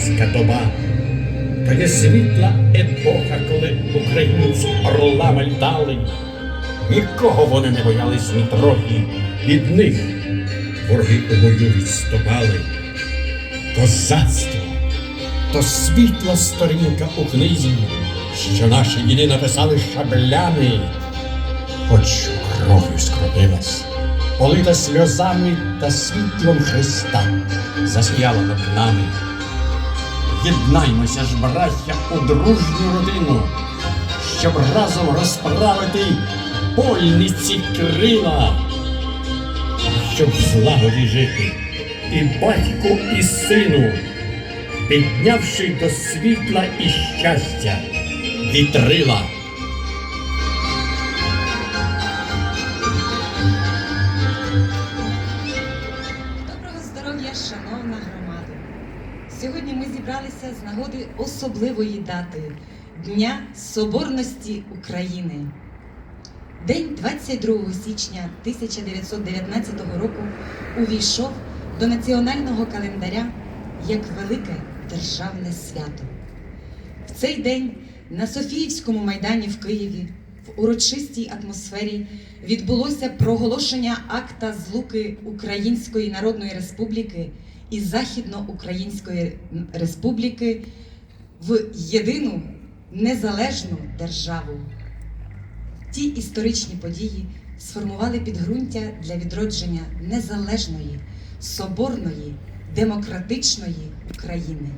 козацька доба. То є світла епоха, коли українці орлами літали. Нікого вони не боялись ні трохи. Від них вороги у бою відступали. Козацтво то світла сторінка у книзі, що наші діди написали шаблями, хоч кров'ю скропилась, полита сльозами та світлом Христа засіяла над нами. Єднаймося ж, браття, у дружню родину, щоб разом розправити польниці крила, щоб злагоді жити і батьку, і сину, піднявши до світла і щастя вітрила. Зібралися з нагоди особливої дати Дня Соборності України. День 22 січня 1919 року увійшов до національного календаря як велике державне свято. В цей день на Софіївському майдані в Києві в урочистій атмосфері відбулося проголошення акта злуки Української Народної Республіки і Західноукраїнської Республіки в єдину незалежну державу. Ті історичні події сформували підґрунтя для відродження незалежної, соборної, демократичної України.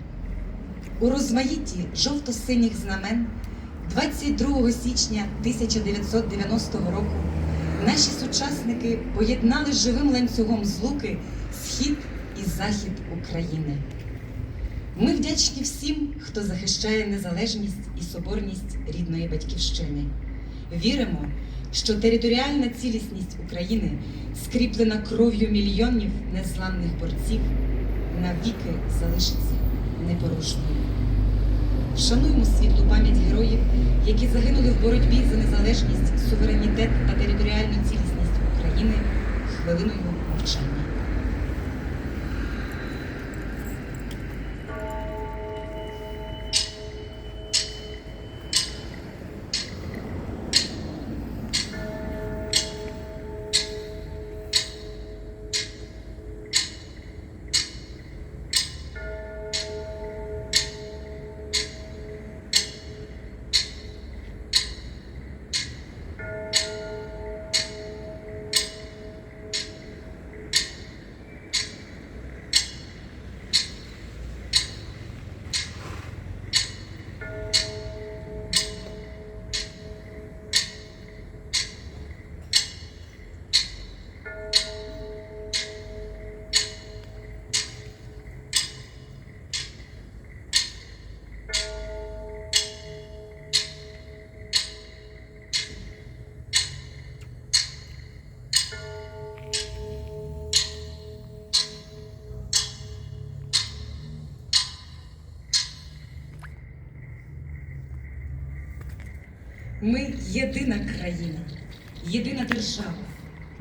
У розмаїтті жовто-синіх знамен 22 січня 1990 року наші сучасники поєднали живим ланцюгом злуки схід і захід України. Ми вдячні всім, хто захищає незалежність і соборність рідної батьківщини. Віримо, що територіальна цілісність України, скріплена кров'ю мільйонів незламних борців, навіки залишиться непорушною. Вшануємо світлу пам'ять героїв, які загинули в боротьбі за незалежність, суверенітет та територіальну цілісність України хвилиною мовчання. Ми єдина країна, єдина держава.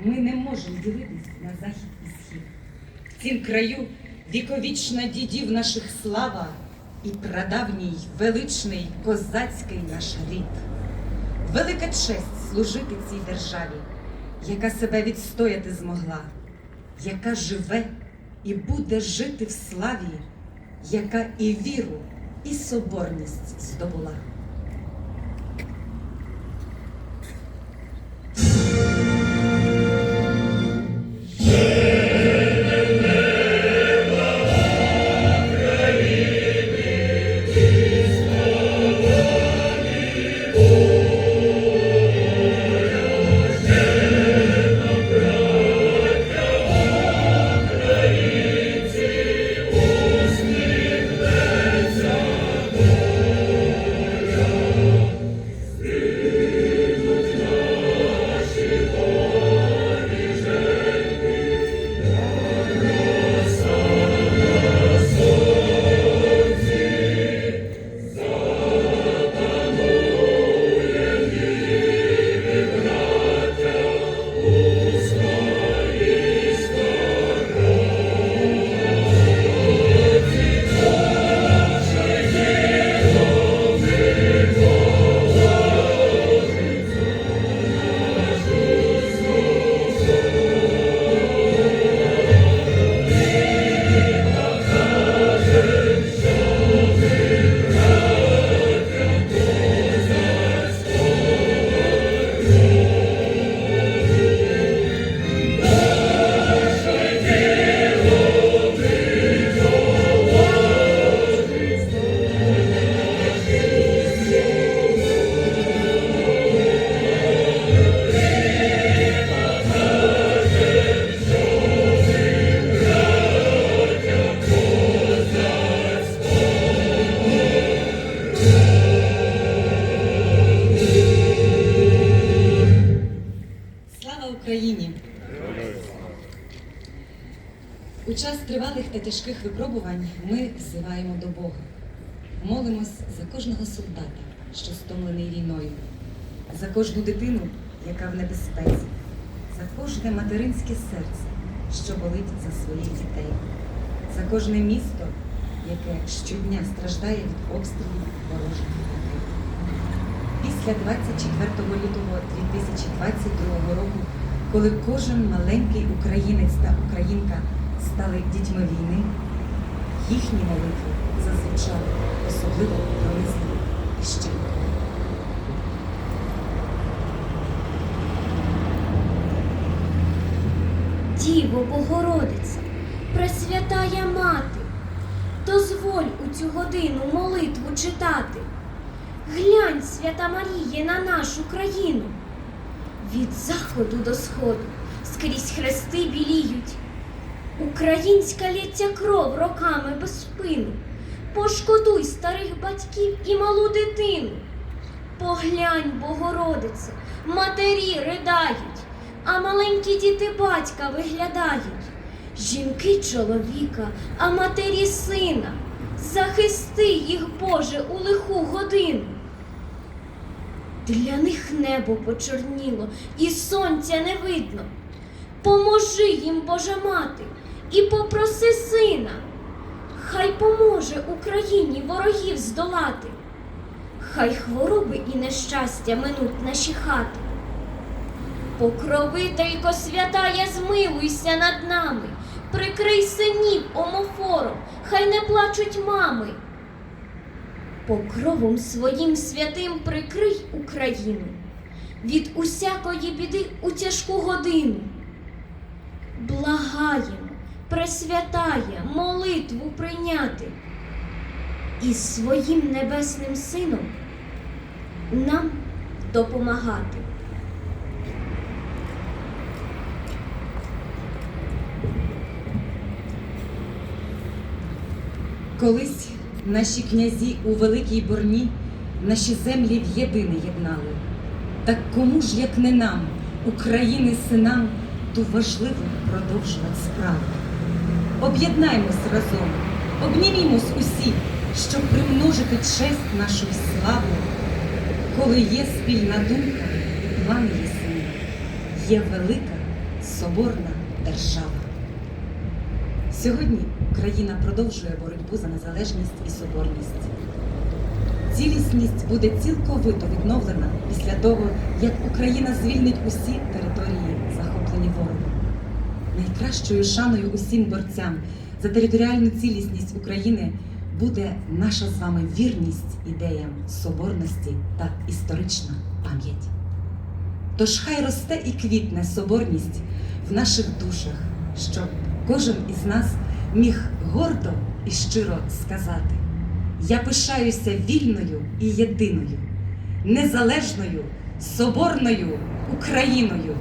Ми не можемо ділитись на захід і схід. В цім краю віковічна дідів наших слава і прадавній величний козацький наш рід. Велика честь служити цій державі, яка себе відстояти змогла, яка живе і буде жити в славі, яка і віру, і соборність здобула. Тяжких випробувань ми взиваємо до Бога. Молимось за кожного солдата, що стомлений війною, за кожну дитину, яка в небезпеці, за кожне материнське серце, що болить за своїх дітей, за кожне місто, яке щодня страждає від обстрілів ворожих ракет. Після 24 лютого 2022 року, коли кожен маленький українець та українка стали дітьми війни, їхні молитви зазвучали особливо пронизливо і щиро. Діво Богородице, Пресвятая Мати, дозволь у цю годину молитву читати. Глянь, свята Маріє, на нашу країну. Від заходу до сходу скрізь хрести біліють. Українська лється кров роками без спину. Пошкодуй старих батьків і малу дитину. Поглянь, Богородице, матері ридають, а маленькі діти батька виглядають. Жінки чоловіка, а матері сина. Захисти їх, Боже, у лиху годину. Для них небо почорніло і сонця не видно. Поможи їм, Божа мати, і попроси сина. Хай поможе Україні ворогів здолати. Хай хвороби і нещастя минуть наші хати. Покровителько святая, змилуйся над нами, прикрий синів омофором, хай не плачуть мами. Покровом своїм святим прикрий Україну від усякої біди у тяжку годину. Благаємо, пресвятає, молитву прийняти і своїм небесним сином нам допомагати. Колись наші князі у великій борні наші землі в єдине єднали. Так кому ж, як не нам, України синам, ту важливу продовжувати справу? Об'єднаймось разом, обнімімось усі, щоб примножити честь нашу й славу. Коли є спільна думка, плани ясні, є велика соборна держава. Сьогодні Україна продовжує боротьбу за незалежність і соборність. Цілісність буде цілковито відновлена після того, як Україна звільнить усі території, захоплені ворогом. Найкращою шаною усім борцям за територіальну цілісність України буде наша з вами вірність ідеям соборності та історична пам'ять. Тож хай росте і квітне соборність в наших душах, щоб кожен із нас міг гордо і щиро сказати: Я пишаюся вільною і єдиною, незалежною, соборною Україною.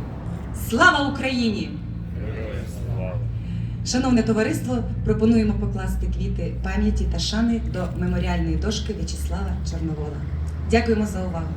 Слава Україні! Шановне товариство, пропонуємо покласти квіти пам'яті та шани до меморіальної дошки В'ячеслава Чорновола. Дякуємо за увагу.